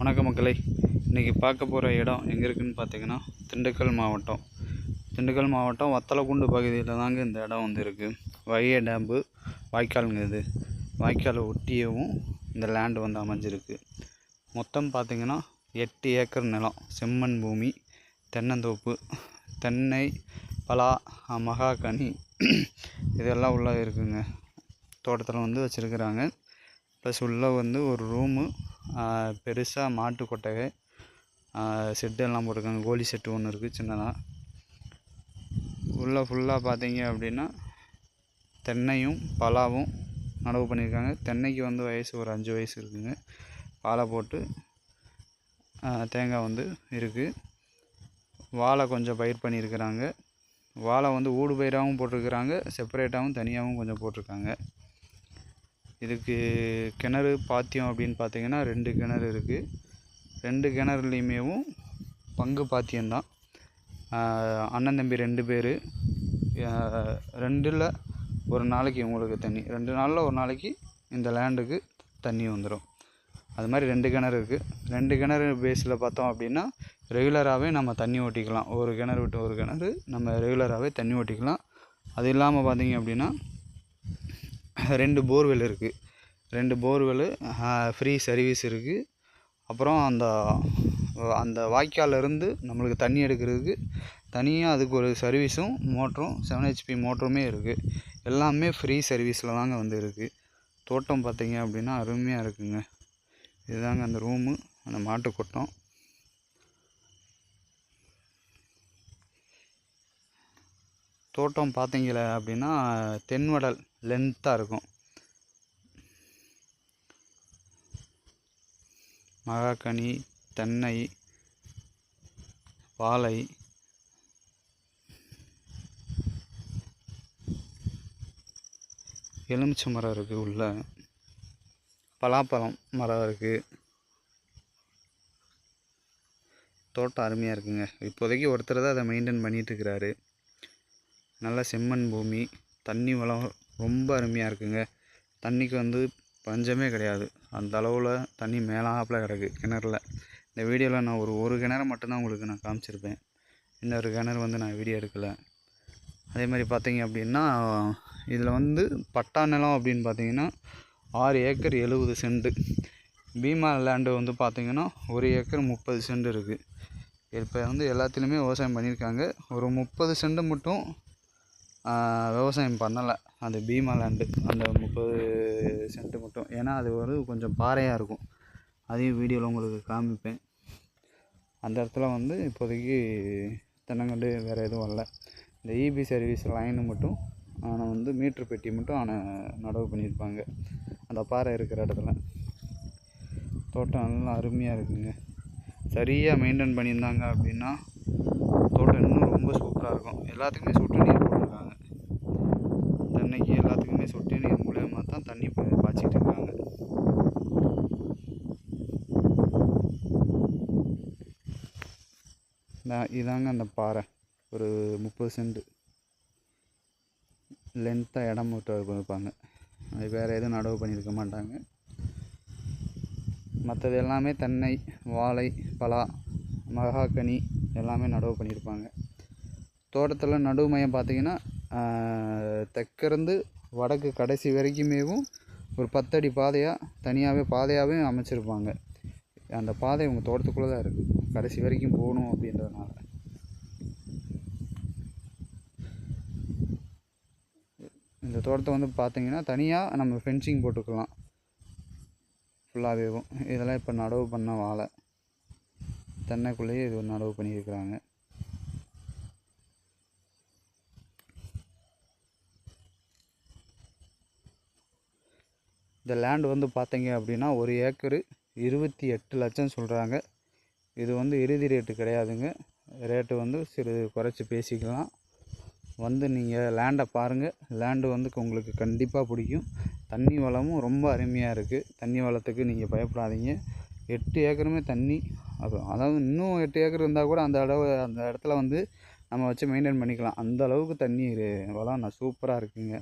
வணக்க மக்களை. இன்றைக்கி பார்க்க போகிற இடம் எங்கே இருக்குதுன்னு பார்த்தீங்கன்னா திண்டுக்கல் மாவட்டம். திண்டுக்கல் மாவட்டம் வத்தலக்குண்டு பகுதியில் தாங்க இந்த இடம் வந்து இருக்குது வைய டேம்பு வாய்க்காலுங்க இது. வாய்க்காலை ஒட்டியவும் இந்த லேண்டு வந்து அமைஞ்சிருக்கு. மொத்தம் பார்த்திங்கன்னா எட்டு ஏக்கர் நிலம். செம்மண் பூமி தென்னந்தோப்பு தென்னை பலா மகாகனி இதெல்லாம் உள்ளே இருக்குங்க. தோட்டத்தில் வந்து வச்சுருக்குறாங்க. ப்ளஸ் உள்ளே வந்து ஒரு ரூமு பெருசாக மாட்டு கொட்டகை செட்டு எல்லாம் போட்டிருக்காங்க. கோழி செட்டு ஒன்று இருக்குது சின்னதாக உள்ளே ஃபுல்லாக பார்த்தீங்க அப்படின்னா தென்னையும் பலாவும் நடவு பண்ணியிருக்காங்க. தென்னைக்கு வந்து வயசு ஒரு அஞ்சு வயசு இருக்குங்க. பாலை போட்டு தேங்காய் வந்து இருக்குது வாழை கொஞ்சம் பயிர் பண்ணியிருக்கிறாங்க. வாழை வந்து ஊடு பயிராகவும் போட்டிருக்கிறாங்க செப்பரேட்டாகவும் தனியாகவும் கொஞ்சம் போட்டிருக்காங்க. இதுக்கு கிணறு பாத்தியம் அப்படின்னு பார்த்தீங்கன்னா ரெண்டு கிணறு இருக்குது ரெண்டு கிணறுலையுமேவும் பங்கு பாத்தியம்தான். அண்ணன் தம்பி ரெண்டு பேர். ரெண்டில் ஒரு நாளைக்கு உங்களுக்கு தண்ணி. ரெண்டு நாளில் ஒரு நாளைக்கு இந்த லேண்டுக்கு தண்ணி வந்துடும் அது மாதிரி ரெண்டு கிணறு இருக்குது ரெண்டு கிணறு பேஸில் பார்த்தோம் அப்படின்னா ரெகுலராகவே நம்ம தண்ணி ஓட்டிக்கலாம். ஒரு கிணறு விட்டு ஒரு கிணறு நம்ம ரெகுலராகவே தண்ணி ஓட்டிக்கலாம். அது இல்லாமல் பார்த்தீங்க அப்படின்னா ரெண்டு போர்வெல் இருக்குது ரெண்டு போர்வெல் ஃப்ரீ சர்வீஸ் இருக்குது அப்புறம் அந்த அந்த வாய்க்கால்லேருந்து நம்மளுக்கு தண்ணி எடுக்கிறதுக்கு தனியாக அதுக்கு ஒரு சர்வீஸும் மோட்டரும் செவன் ஹெச்பி மோட்டருமே இருக்குது எல்லாமே ஃப்ரீ சர்வீஸில் தாங்க வந்து இருக்குது தோட்டம் பார்த்தீங்க அப்படின்னா அருமையாக இருக்குங்க. இதுதாங்க அந்த ரூமு அந்த மாட்டு கொட்டம். தோட்டம் பார்த்தீங்கள அப்படின்னா தென்வடல். லென்த்தாக இருக்கும். மகாக்கனி தென்னை வாழை எலுமிச்சை மரம் இருக்குது உள்ள. பலாப்பழம் மரம் இருக்குது தோட்டம் அருமையாக இருக்குங்க. இப்போதைக்கு ஒருத்தர் தான் அதை மெயின்டைன் பண்ணிகிட்டு இருக்கிறாரு. நல்ல செம்மண் பூமி தண்ணி வளம் ரொம்ப அருமையாக இருக்குங்க. தண்ணிக்கு வந்து பஞ்சமே கிடையாது. அந்த அளவில் தண்ணி மேலாப்பில் கிடக்கு கிணறுல. இந்த வீடியோவில் நான் ஒரு ஒரு கிணறு மட்டும்தான் உங்களுக்கு நான் காமிச்சிருப்பேன். இன்னொரு கிணறு வந்து நான் வீடியோ எடுக்கலை. அதே மாதிரி பார்த்தீங்க அப்படின்னா இதில் வந்து பட்டா நிலம் அப்படின்னு பார்த்தீங்கன்னா ஆறு ஏக்கர் எழுபது சென்ட்டு பீமா லேண்டு வந்து பார்த்திங்கன்னா ஒரு ஏக்கர் முப்பது சென்ட் இருக்குது இப்போ வந்து எல்லாத்துலேயுமே விவசாயம் பண்ணியிருக்காங்க. ஒரு முப்பது சென்ட் மட்டும் விவசாயம் பண்ணலை. அந்த பீமா லேண்டு அந்த முப்பது சென்ட் மட்டும். ஏன்னா அது ஒரு கொஞ்சம் பாறையாக இருக்கும். அதையும் வீடியோவில் உங்களுக்கு காமிப்பேன். அந்த இடத்துல வந்து இப்போதைக்கு தென்னங்கண்டு வேறு எதுவும் வரல. இந்த இபி சர்வீஸ் லைனு மட்டும் ஆனால் வந்து மீட்ரு பெட்டி மட்டும் ஆனால் நடவு பண்ணியிருப்பாங்க. அந்த பாறை இருக்கிற இடத்துல. தோட்டம் நல்லா அருமையாக இருக்குங்க. சரியாக மெயின்டைன் பண்ணியிருந்தாங்க அப்படின்னா தோட்டம் இன்னும் ரொம்ப சூப்பராக இருக்கும். எல்லாத்துக்குமே சொட்டு நீர் போட்டிருக்காங்க தென்னைக்கு எல்லாத்துக்குமே சொட்டு நீர் மூலியமாக தான் தண்ணி பா- பாய்ச்சிட்டு இருக்காங்க இதான் இதாங்க அந்த பாறை. ஒரு முப்பது சென்ட். லென்த்தாக இடம் விட்டு கொடுப்பாங்க. அது வேறு எதுவும் நடவு பண்ணியிருக்க மாட்டாங்க. மற்றது எல்லாமே தென்னை வாழை பலா மகாக்கனி எல்லாமே நடவு பண்ணியிருப்பாங்க. தோட்டத்தில் நடுவு மையம் பார்த்தீங்கன்னா தெற்கிருந்து வடக்கு கடைசி வரைக்குமேவும் ஒரு பத்தடி பாதையாக தனியாகவே பாதையாகவே அமைச்சிருப்பாங்க. அந்த பாதை உங்கள் தோட்டத்துக்குள்ளே தான் இருக்குது கடைசி வரைக்கும் போகணும் அப்படின்றதுனால. இந்த தோட்டத்தை வந்து பார்த்தீங்கன்னா தனியாக நம்ம ஃபென்சிங் போட்டுக்கலாம். ஃபுல்லாகவேவும் இதெல்லாம் இப்போ நடவு பண்ண வாழை. தென்னைக்குள்ளேயே இது ஒரு நடவு பண்ணியிருக்கிறாங்க. இந்த லேண்ட் வந்து பார்த்தீங்க அப்படின்னா ஒரு ஏக்கரு இருபத்தி எட்டு லட்சம் சொல்கிறாங்க இது வந்து இறுதி ரேட்டு கிடையாதுங்க. ரேட்டு வந்து சிறு குறைச்சி பேசிக்கலாம். வந்து நீங்கள் லேண்டை பாருங்கள் லேண்டு வந்து உங்களுக்கு கண்டிப்பாக பிடிக்கும். தண்ணி வளமும் ரொம்ப அருமையாக இருக்குது தண்ணி வளத்துக்கு நீங்கள் பயப்படாதீங்க. எட்டு ஏக்கருமே தண்ணி. அது அதாவது இன்னும் எட்டு ஏக்கர் இருந்தால் கூட அந்த அளவு அந்த இடத்துல வந்து நம்ம வச்சு மெயின்டைன் பண்ணிக்கலாம். அந்த அளவுக்கு தண்ணி வளம் நான் சூப்பராக இருக்குங்க.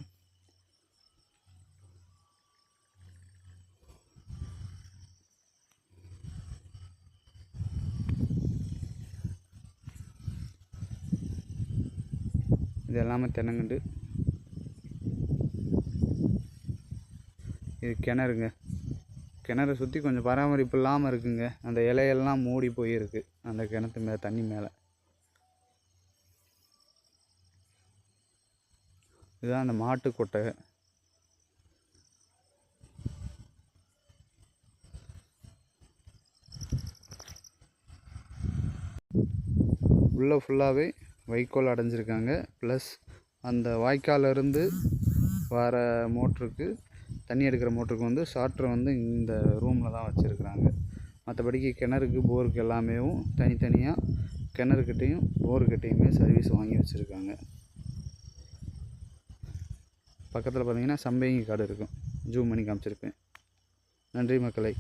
இது எல்லாமே தென்னங்கண்டு. இது கிணறுங்க. கிணறை சுற்றி கொஞ்சம் பராமரிப்பு இல்லாமல் இருக்குங்க. அந்த இலையெல்லாம் மூடி போயிருக்கு. அந்த கிணத்து மேலே தண்ணி மேலே. இதுதான் அந்த மாட்டு கொட்டகை. உள்ளே ஃபுல்லாகவே வைக்கோல் அடைஞ்சிருக்காங்க. ப்ளஸ் அந்த வாய்க்காலிருந்து வர மோட்ருக்கு தண்ணி எடுக்கிற மோட்டருக்கு வந்து ஷார்ட்ரு வந்து இந்த ரூமில் தான் வச்சுருக்குறாங்க. மற்றபடிக்கு கிணறுக்கு போருக்கு எல்லாமேவும் தனித்தனியாக கிணறுக்கிட்டேயும் போருக்கிட்டேயுமே சர்வீஸ் வாங்கி வச்சுருக்காங்க. பக்கத்தில் பார்த்தீங்கன்னா சம்பையங்கி காடு இருக்கும். ஜூம் பண்ணி காமிச்சிருப்பேன். நன்றி மக்களை.